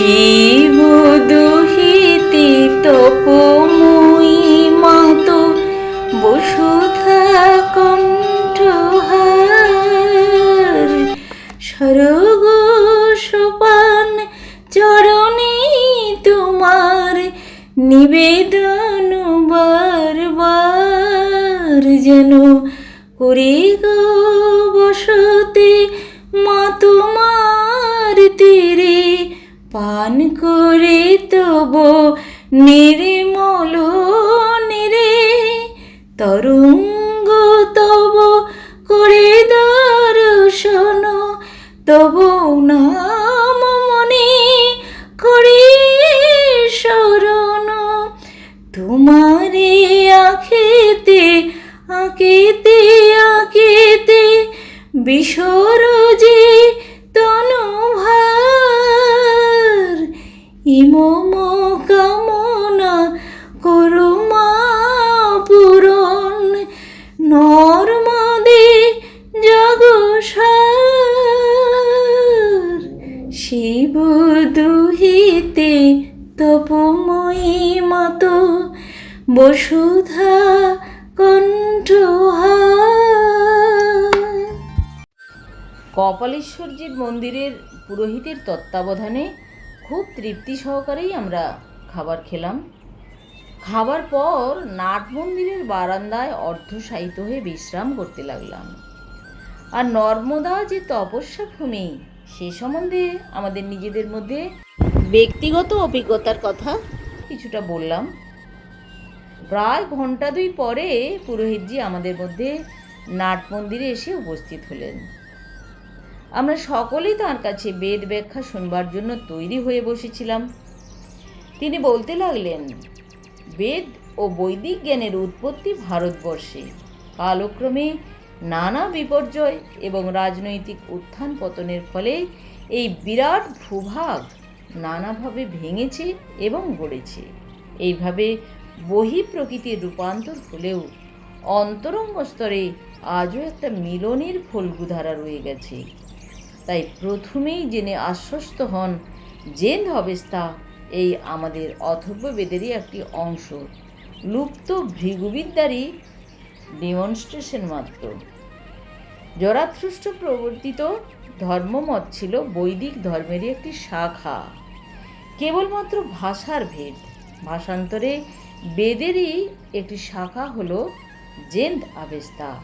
she তব নির্মল নিরে তরঙ্গ তব করে দর্শন। তব নাম মনে করে শরণ। তোমারে আখেতে আঁকেতে আঁকেতে বিসর বসুধা কপালেশ্বরজির মন্দিরের পুরোহিতের তত্ত্বাবধানে খুব তৃপ্তি সহকারেই আমরা খাবার খেলাম। খাবার পর নাট মন্দিরের বারান্দায় অর্ধশায়িত হয়ে বিশ্রাম করতে লাগলাম। আর নর্মদা যে তপস্যা ভূমি সে সম্বন্ধে আমাদের নিজেদের মধ্যে ব্যক্তিগত অভিজ্ঞতার কথা কিছুটা বললাম। প্রায় ঘণ্টা দুই পরে পুরোহিতজি আমাদের মধ্যে নাট মন্দিরে এসে উপস্থিত হলেন। আমরা সকলেই তার কাছে বেদ ব্যাখ্যা শুনবার জন্য তৈরি হয়ে বসেছিলাম। তিনি বলতে লাগলেন, বেদ ও বৈদিক জ্ঞানের উৎপত্তি ভারতবর্ষে। কালক্রমে নানা বিপর্যয় এবং রাজনৈতিক উত্থান পতনের ফলে এই বিরাট ভূভাগ নানাভাবে ভেঙেছে এবং গড়েছে। এইভাবে বহি প্রকৃতির রূপান্তর হলেও অন্তরঙ্গ স্তরে আজও একটা মিলনের ফলগুধারা রয়ে গেছে। তাই প্রথমেই জেনে আশ্বস্ত হন, জেন অবস্থা এই আমাদের অথব্য বেদেরই একটি অংশ। লুপ্ত ভৃগুবিদ্যারই ডেমনস্ট্রেশন মাত্র। জরাথ্রুষ্ট প্রবর্তিত ধর্মমত ছিল বৈদিক ধর্মেরই একটি শাখা। কেবলমাত্র ভাষার ভেদ। ভাষান্তরে বেদেরই একটি শাখা হলো জেন্দ আবেস্তা।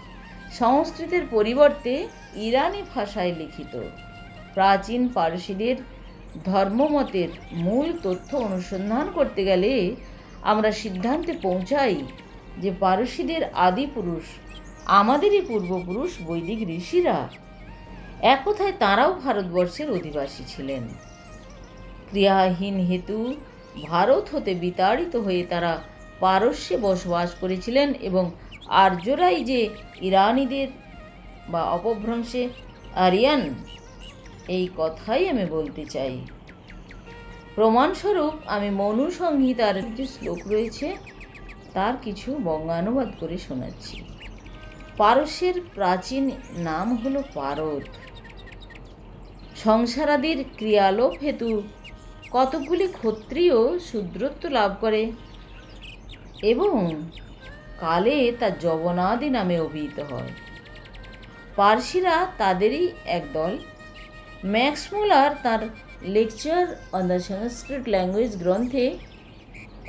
সংস্কৃতের পরিবর্তে ইরানি ভাষায় লিখিত। প্রাচীন পারসিদের ধর্মমতের মূল তথ্য অনুসন্ধান করতে গেলে আমরা সিদ্ধান্তে পৌঁছাই যে পারসিদের আদি পুরুষ, আমাদেরই পূর্বপুরুষ বৈদিক ঋষিরা। এক কথায় তাঁরাও ভারতবর্ষের অধিবাসী ছিলেন। ক্রিয়াহীন হেতু ভারত হতে বিতাড়িত হয়ে তারা পারস্যে বসবাস করেছিলেন এবং আর্যরাই যে ইরানিদের বা অপভ্রংশে আরিয়ান, এই কথাই আমি বলতে চাই। প্রমাণস্বরূপ, আমি মনু সংহিতার যে শ্লোক রয়েছে, তার কিছু বঙ্গানুবাদ করে শোনাচ্ছি। পারস্যের প্রাচীন নাম হলো পারদ সংসারাদির ক্রিয়ালোপ হেতু কতকগুলি ক্ষত্রিয় শূদ্রত্ব লাভ করে এবং কালে তা যবনাদি নামে অভিহিত হয়। পার্সিরা তাদেরই একদল। ম্যাক্স মুলার তার lecture on the Sanskrit language গ্রন্থে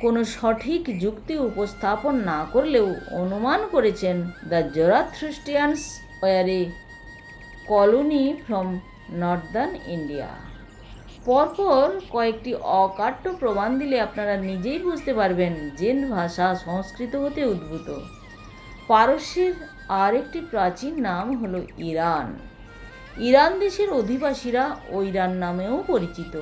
কোনো সঠিক যুক্তি উপস্থাপন না করলেও অনুমান করেছেন the Zoroastrians were colony from northern India. পরপর কয়েকটি অকাট্য প্রমাণ দিলে আপনারা নিজেই বুঝতে পারবেন জেন ভাষা সংস্কৃত হতে উদ্ভূত। পারস্যের আরেকটি প্রাচীন নাম হলো ইরান। ইরান দেশের অধিবাসীরা ঐরান নামেও পরিচিত।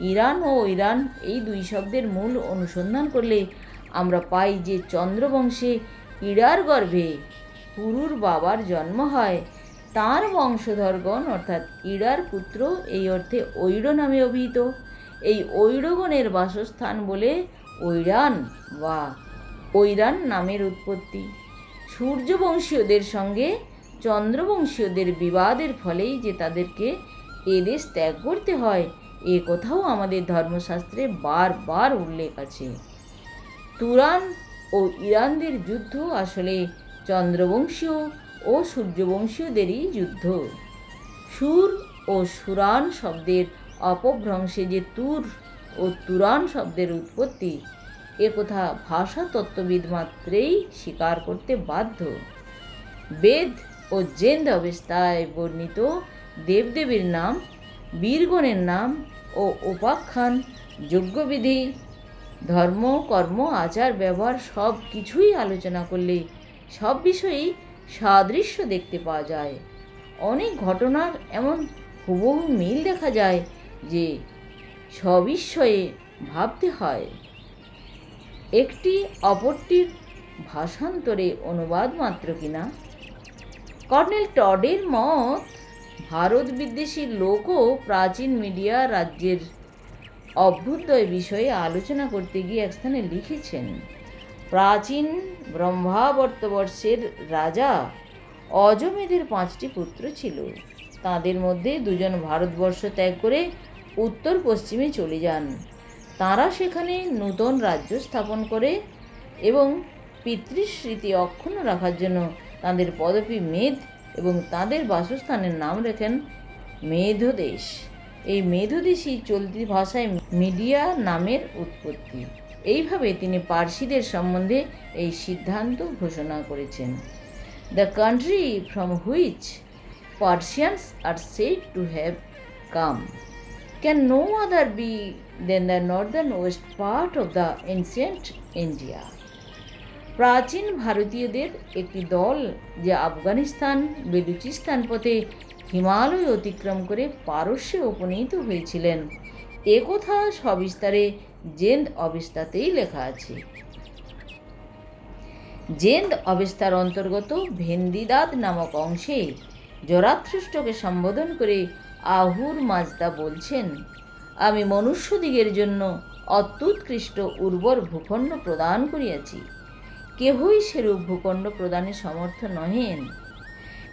ইরান ও ইরান এই দুই শব্দের মূল অনুসন্ধান করলে আমরা পাই যে চন্দ্রবংশে ইরার গর্ভে পুরুর বাবার জন্ম হয় তার বংশধরগণ অর্থাৎ ইড়ার পুত্র এই অর্থে ঐর নামে অভিহিত। এই ঐরগণের বাসস্থান বলে ঐরান বা ঐরান নামের উৎপত্তি। সূর্যবংশীয়দের সঙ্গে চন্দ্রবংশীয়দের বিবাদের ফলেই যে তাদেরকে এদেশ ত্যাগ করতে হয়, এ কথাও আমাদের ধর্মশাস্ত্রে বারবার উল্লেখ আছে। তুরান ও ইরানদের যুদ্ধ আসলে চন্দ্রবংশীয় ও সূর্যবংশীয়দেরই যুদ্ধ। সুর ও সুরান শব্দের অপভ্রংশে যে তুর ও তুরান শব্দের উৎপত্তি একথা ভাষা তত্ত্ববিদ মাত্রেই স্বীকার করতে বাধ্য। বেদ ও জেন্দ অবস্থায় বর্ণিত দেবদেবীর নাম, বীরগণের নাম ও উপাখ্যান, যজ্ঞবিধি, ধর্ম, কর্ম, আচার, ব্যবহার সব কিছুই আলোচনা করলে সব বিষয়েই সাদৃশ্য দেখতে পাওয়া যায়। অনেক ঘটনার এমন হুবহু মিল দেখা যায় যে সবিস্ময়ে ভাবতে হয়। একটি অপরটির ভাষান্তরে অনুবাদ মাত্র কিনা? কর্নেল টডের মত, ভারত বিদ্বেষী লোকও প্রাচীন মিডিয়া রাজ্যের অভ্যুদয় বিষয়ে আলোচনা করতে গিয়ে এক স্থানে লিখেছেন। প্রাচীন ব্রহ্মাবর্তবর্ষের রাজা অজমেদের পাঁচটি পুত্র ছিল। তাদের মধ্যে দুজন ভারতবর্ষ ত্যাগ করে উত্তর পশ্চিমে চলে যান। তারা সেখানে নূতন রাজ্য স্থাপন করে এবং পিতৃস্মৃতি অক্ষুণ্ণ রাখার জন্য তাদের পদপি মেদ এবং তাদের বাসস্থানের নাম রেখেন মেধদেশ। এই মেধদেশই চলতি ভাষায় মিডিয়া নামের উৎপত্তি। এইভাবে তিনি পার্সিদের সম্বন্ধে এই সিদ্ধান্ত ঘোষণা করেছেন। The country from which Persians are said to have come can no other be than the northern west part of the ancient India প্রাচীন ভারতীয়দের একটি দল যে আফগানিস্তান, বেলুচিস্তান পথে হিমালয় অতিক্রম করে পারস্যে উপনীত হয়েছিলেন। একথা সবিস্তারে জেন্দ অবস্থাতেই লেখা আছে। জেন্দ অবস্থার অন্তর্গত ভেন্দিদাদ নামক অংশে জরাথৃষ্টকে সম্বোধন করে আহুর মাজদা বলছেন, আমি মনুষ্যদিগের জন্য অত্যুৎকৃষ্ট উর্বর ভূখণ্ড প্রদান করিয়াছি। কেহই সেরূপ ভূখণ্ড প্রদানে সমর্থ নহেন।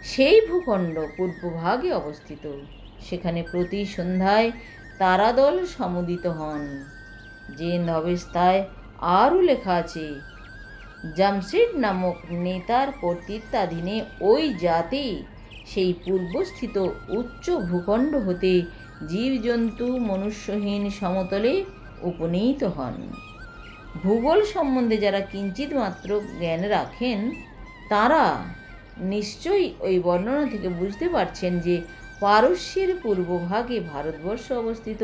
সেই ভূখণ্ড পূর্বভাগে অবস্থিত। সেখানে প্রতি সন্ধ্যায় তারাদল সমুদিত হন। যে অবস্থায় আরও লেখা আছে, জামশেদ নামক নেতার কর্তৃত্বাধীনে ওই জাতি সেই পূর্বস্থিত উচ্চ ভূখণ্ড হতে জীবজন্তু মনুষ্যহীন সমতলে উপনীত হন। ভূগোল সম্বন্ধে যারা কিঞ্চিত মাত্র জ্ঞান রাখেন, তারা নিশ্চয়ই ওই বর্ণনা থেকে বুঝতে পারছেন যে পারস্যের পূর্বভাগে ভারতবর্ষ অবস্থিত।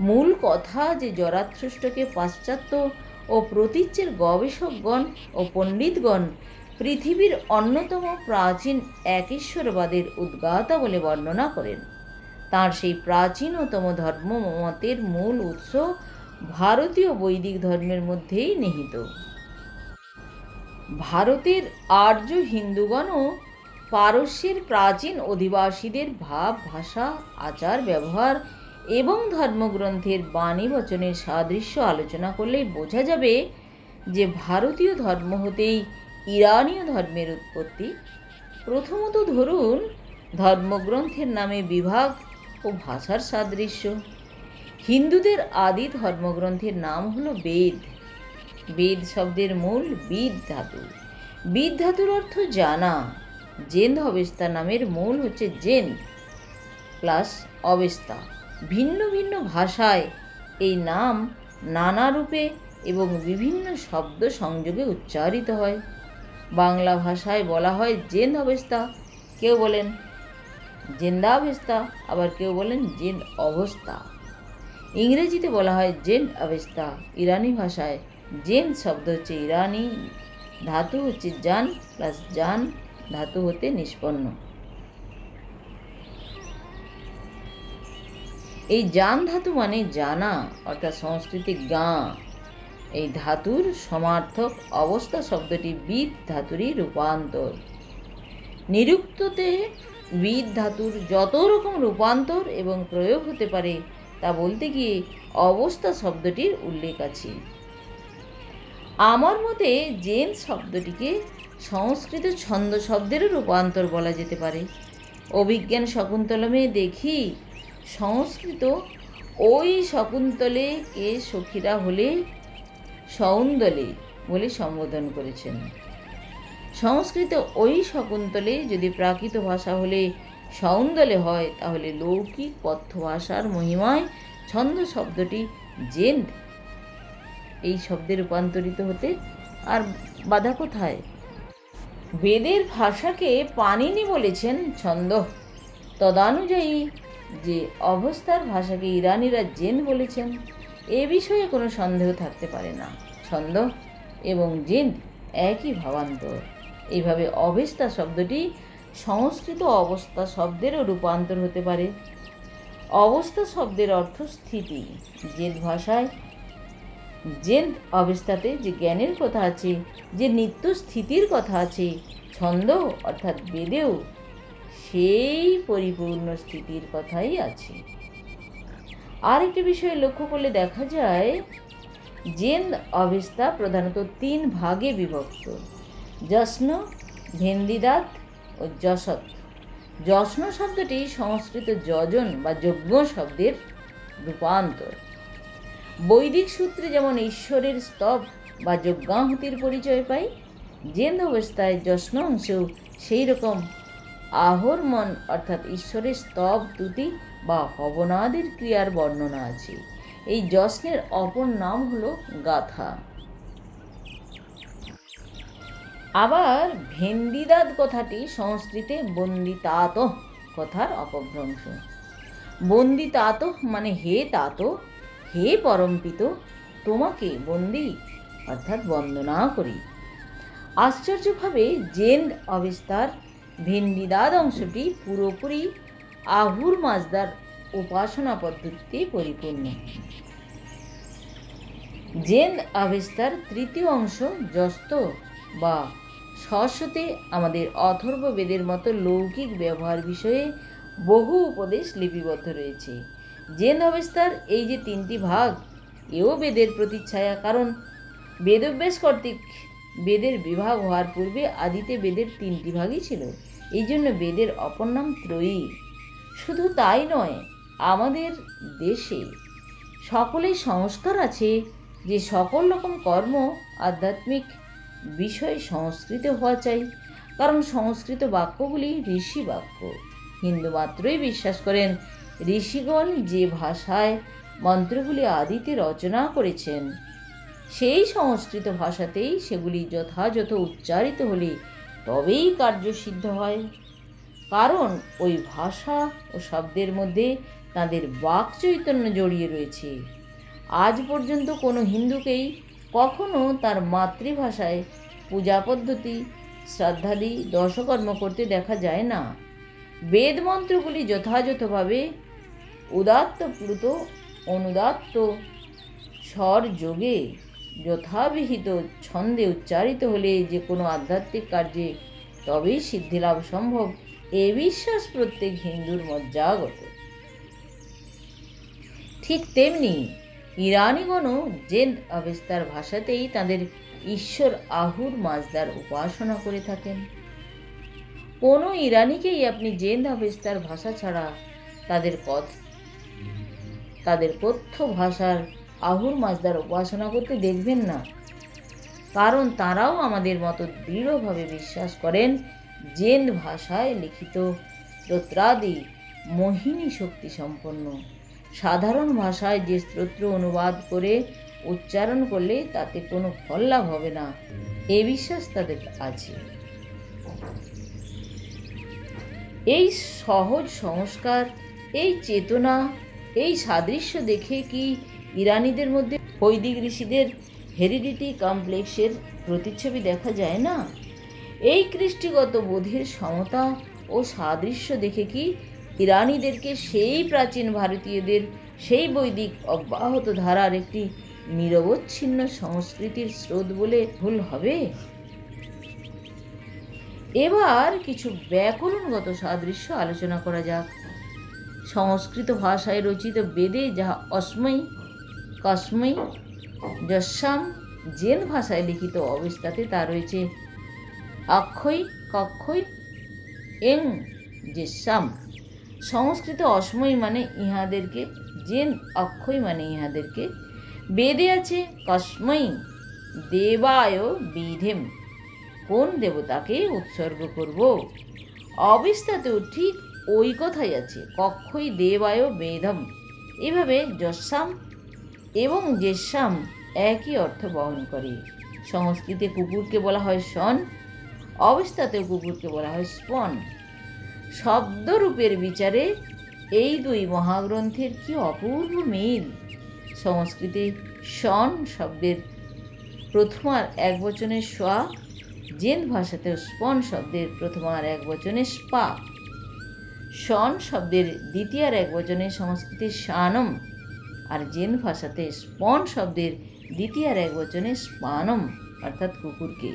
মূল কথা যে জরাথ্রষ্টকে পাশ্চাত্য ও প্রতীচ্যের গবেষকগণ ও পণ্ডিতগণ পৃথিবীর অন্যতম প্রাচীন একেশ্বরবাদের উদ্গাতা বলে বর্ণনা করেন। তার সেই প্রাচীনতম ধর্ম মতের মূল উৎস ভারতীয় বৈদিক ধর্মের মধ্যেই নিহিত। ভারতের আর্য হিন্দুগণও পারস্যের প্রাচীন অধিবাসীদের ভাব, ভাষা, আচার, ব্যবহার এবং ধর্মগ্রন্থের বাণী বচনের সাদৃশ্য আলোচনা করলেই বোঝা যাবে যে ভারতীয় ধর্ম হতেই ইরানীয় ধর্মের উৎপত্তি। প্রথমত ধরুন, ধর্মগ্রন্থের নামে বিভাগ ও ভাষার সাদৃশ্য। হিন্দুদের আদি ধর্মগ্রন্থের নাম হল বেদ। বেদ শব্দের মূল বিদ ধাতু। বিদ ধাতুর অর্থ জানা। জেন্দ অবেস্তা নামের মূল হচ্ছে জেন, প্লাস অবেস্তা। ভিন্ন ভিন্ন ভাষায় এই নাম নানা রূপে এবং বিভিন্ন শব্দ সংযোগে উচ্চারিত হয়। বাংলা ভাষায় বলা হয় জেন অবস্থা, কেউ বলেন জেন্দাবস্থা, আবার কেউ বলেন জেন অবস্থা। ইংরেজিতে বলা হয় জেন অবস্থা, ইরানি ভাষায় জেন শব্দ হচ্ছে ইরানি, ধাতু হচ্ছে জান প্লাস জান, ধাতু হতে নিষ্পন্ন। এই জান ধাতু মানে জানা, অর্থাৎ সংস্কৃতি গাঁ। এই ধাতুর সমার্থক অবস্থা শব্দটি বিদ ধাতুরই রূপান্তর। নিরুক্ততে বিদ ধাতুর যত রকম রূপান্তর এবং প্রয়োগ হতে পারে, তা বলতে গিয়ে অবস্থা শব্দটির উল্লেখ আছে। আমার মতে জেন শব্দটিকে সংস্কৃত ছন্দ শব্দেরও রূপান্তর বলা যেতে পারে। অভিজ্ঞান শকুন্তলমে দেখি সংস্কৃত ওই শকুন্তলে কে সখীরা হলে? সৌন্দলে বলে সম্বোধন করেছেন। সংস্কৃত ওই শকুন্তলে যদি প্রাকৃত ভাষা হলে সৌন্দলে হয়, তাহলে লৌকিক কথ্য ভাষার মহিমায় ছন্দ শব্দটি জেন্দ। এই শব্দে রূপান্তরিত হতে আর বাধা কোথায়? বেদের ভাষাকে পানিনি বলেছেন ছন্দ। তদানুযায়ী যে অবস্থার ভাষাকে ইরানিরা জেন বলেছেন, এ বিষয়ে কোনো সন্দেহ থাকতে পারে না। ছন্দ এবং জেন একই ভাবান্তর। এইভাবে অবস্থা শব্দটি সংস্কৃত অবস্থা শব্দেরও রূপান্তর হতে পারে। অবস্থা শব্দের অর্থ স্থিতি। জেদ ভাষায় জেদ অবস্থাতে যে জ্ঞানের কথা আছে, যে নিত্য স্থিতির কথা আছে, ছন্দ অর্থাৎ বেদেও সেই পরিপূর্ণ স্থিতির কথাই আছে। আর একটি বিষয় লক্ষ্য করলে দেখা যায়, জেন অবস্থা প্রধানত তিন ভাগে বিভক্ত। যশ্ন, ভেন্দিদাত ও যশত। যশ্ন শব্দটি সংস্কৃত যজন বা যজ্ঞ শব্দের রূপান্তর। বৈদিক সূত্রে যেমন ঈশ্বরের স্তব বা যজ্ঞাহুতির পরিচয় পাই, জেন অবস্থায় যশ্ন অংশেও সেই রকম আহরমন অর্থাৎ ঈশ্বরের স্তব তুতি বা হবনাদির ক্রিয়ার বর্ণনা আছে। এই যশ্নের অপর নাম হলো গাথা। আবার ভেন্দিদাদ কথাটি সংস্কৃতে বন্দিতাত কথার অপভ্রংশ। বন্দিতাত মানে হে তাত, হে পরমপিত, তোমাকে বন্দি, অর্থাৎ বন্দনা করি। আশ্চর্যভাবে জেন অবস্থার ভেন্দিদাদ অংশটি পুরোপুরি আহুর মাজদার উপাসনা পদ্ধতিতে পরিপূর্ণ। জেন অবস্থার তৃতীয় অংশ যস্ত বা সরস্বতে আমাদের অথর্ব বেদের মতো লৌকিক ব্যবহার বিষয়ে বহু উপদেশ লিপিবদ্ধ রয়েছে। জেন অবস্থার এই যে তিনটি ভাগ, এও বেদের প্রতিচ্ছায়া কারণ বেদব্যাস কর্তৃক বেদের বিভাগ হওয়ার পূর্বে আদিতে বেদের তিনটি ভাগই ছিল। এই জন্য বেদের অপর নাম ত্রয়ী। শুধু তাই নয়, আমাদের দেশে সকলেই সংস্কার আছে যে সকল রকম কর্ম আধ্যাত্মিক বিষয় সংস্কৃত হওয়া চাই। কারণ সংস্কৃত বাক্যগুলি ঋষি বাক্য। হিন্দু মাত্রই বিশ্বাস করেন, ঋষিগণ যে ভাষায় মন্ত্রগুলি আদিতে রচনা করেছেন। সেই সংস্কৃত ভাষাতেই সেগুলি যথাযথ উচ্চারিত হলে তবেই কার্যসিদ্ধ হয়। কারণ ওই ভাষা ও শব্দের মধ্যে তাদের বাক চৈতন্য জড়িয়ে রয়েছে। আজ পর্যন্ত কোনো হিন্দুকেই কখনো তার মাতৃভাষায় পূজা পদ্ধতি শ্রদ্ধাদি দশকর্ম করতে দেখা যায় না। বেদ মন্ত্রগুলি যথাযথভাবে উদাত্ত প্লুত অনুদাত্ত, স্বর যোগে যথাবিহিত ছন্দে উচ্চারিত হলে যে কোনো আধ্যাত্মিক কার্যে তবেই সিদ্ধিলাভ সম্ভব। এ বিশ্বাস প্রত্যেক হিন্দুর মজ্জাগত ঠিক তেমনি ইরানিগণও জেন অবস্থার ভাষাতেই তাদের ঈশ্বর আহুর মাজদার উপাসনা করে থাকেন। কোনো ইরানিকেই আপনি জেন অবস্থার ভাষা ছাড়া তাদের পথ, তাদের কথ্য ভাষার আহুর মাজদার উপাসনা করতে দেখবেন না। কারণ তারাও আমাদের মতো দৃঢ়ভাবে বিশ্বাস করেন, জেন ভাষায় লিখিত স্তোত্রাদি মোহিনী শক্তি সম্পন্ন। সাধারণ ভাষায় যে স্তোত্র অনুবাদ করে উচ্চারণ করলে তাতে কোনো ফল লাভ হবে না। এ বিশ্বাস তাদের আছে। এই সহজ সংস্কার, এই চেতনা, এই সাদৃশ্য দেখে কি ইরানিদের মধ্যে বৈদিক ঋষিদের হেরিডিটি কমপ্লেক্সের প্রতিচ্ছবি দেখা যায় না? এই কৃষ্টিগত বোধের সমতা ও সাদৃশ্য দেখে কি ইরানিদেরকে সেই প্রাচীন ভারতীয়দের সেই বৈদিক অব্যাহত ধারার একটি নিরবচ্ছিন্ন সংস্কৃতির স্রোত বলে ভুল হবে? এবার কিছু ব্যাকরণগত সাদৃশ্য আলোচনা করা যাক। সংস্কৃত ভাষায় রচিত বেদে যাহা অস্মৈ কস্মৈ যস্যাম জেন ভাষায় লিখিত অবস্থাতে তা রয়েছে। অক্ষয় কক্ষয় এং যেসাম সংস্কৃত অসময় মানে ইহাদেরকে, জেন অক্ষয় মানে ইহাদেরকে। বেদে আছে কস্মৈ দেবায় বিধেম। কোন দেবতাকে উৎসর্গ করব? অবিস্তাতেও ঠিক ওই কথাই আছে, কক্ষই দেবায় বেধম এভাবে যশাম এবং জেসাম একই অর্থ বহন করে। সংস্কৃতে কুকুরকে বলা হয় শন অবস্থাতেও কুকুরকে বলা হয় স্পন। শব্দরূপের বিচারে এই দুই মহাগ্রন্থের কি অপূর্ব মিল? সংস্কৃতে শন শব্দের প্রথমার এক বচনের সোয়া জেন ভাষাতেও স্পন শব্দের প্রথমার এক বচনে স্পা। শন শব্দের দ্বিতীয়ার এক বচনে সংস্কৃতে শানম। আর জেন ভাষাতে স্পন শব্দের দ্বিতীয়ার এক বচনে স্পানম, অর্থাৎ কুকুরকে।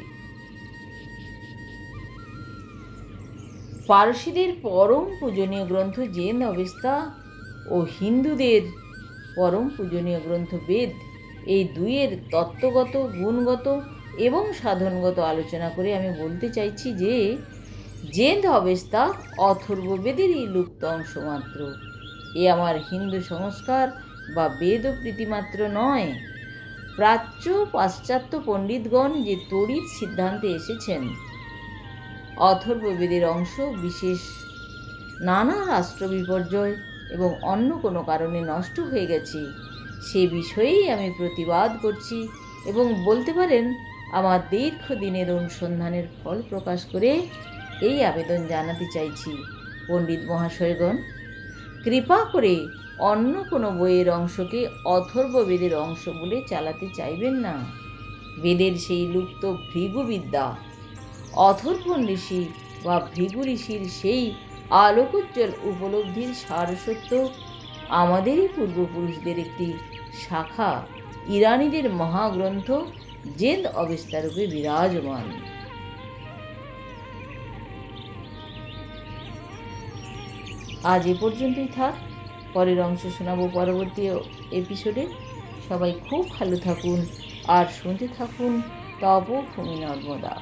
পারসিদের পরম পূজনীয় গ্রন্থ জেন অবস্থা ও হিন্দুদের পরম পূজনীয় গ্রন্থ বেদ এই দুইয়ের তত্ত্বগত, গুণগত এবং সাধনগত আলোচনা করে আমি বলতে চাইছি যে, জেন অবস্থা অথর্ববেদেরই লুপ্ত অংশ মাত্র। এ আমার হিন্দু সংস্কার বা বেদ প্রীতিমাত্র নয়। প্রাচ্য পাশ্চাত্য পণ্ডিতগণ যে তড়িৎ সিদ্ধান্তে এসেছেন, অথর্ববেদের অংশ বিশেষ নানা রাষ্ট্র বিপর্যয় এবং অন্য কোনো কারণে নষ্ট হয়ে গেছে, সে বিষয়েই আমি প্রতিবাদ করছি এবং বলতে পারেন, আমার দীর্ঘদিনের অনুসন্ধানের ফল প্রকাশ করে এই আবেদন জানাতে চাইছি। পণ্ডিত মহাশয়গণ, কৃপা করে অন্য কোনো বইয়ের অংশকে অথর্ব বেদের অংশ বলে চালাতে চাইবেন না। বেদের সেই লুপ্ত ভৃগুবিদ্যা। অথর্ব ঋষি বা ভৃগু ঋষির সেই আলোকোজ্জ্বল উপলব্ধির সারসত্য আমাদেরই পূর্বপুরুষদের একটি শাখা, ইরানিদের মহাগ্রন্থ জেদ অবস্থারূপে বিরাজমান। আজ এ পর্যন্তই থাক। পরের অংশ শোনাবো পরবর্তী এপিসোডে সবাই খুব ভালো থাকুন আর শুনতে থাকুন তব ভূমি নর্মদা।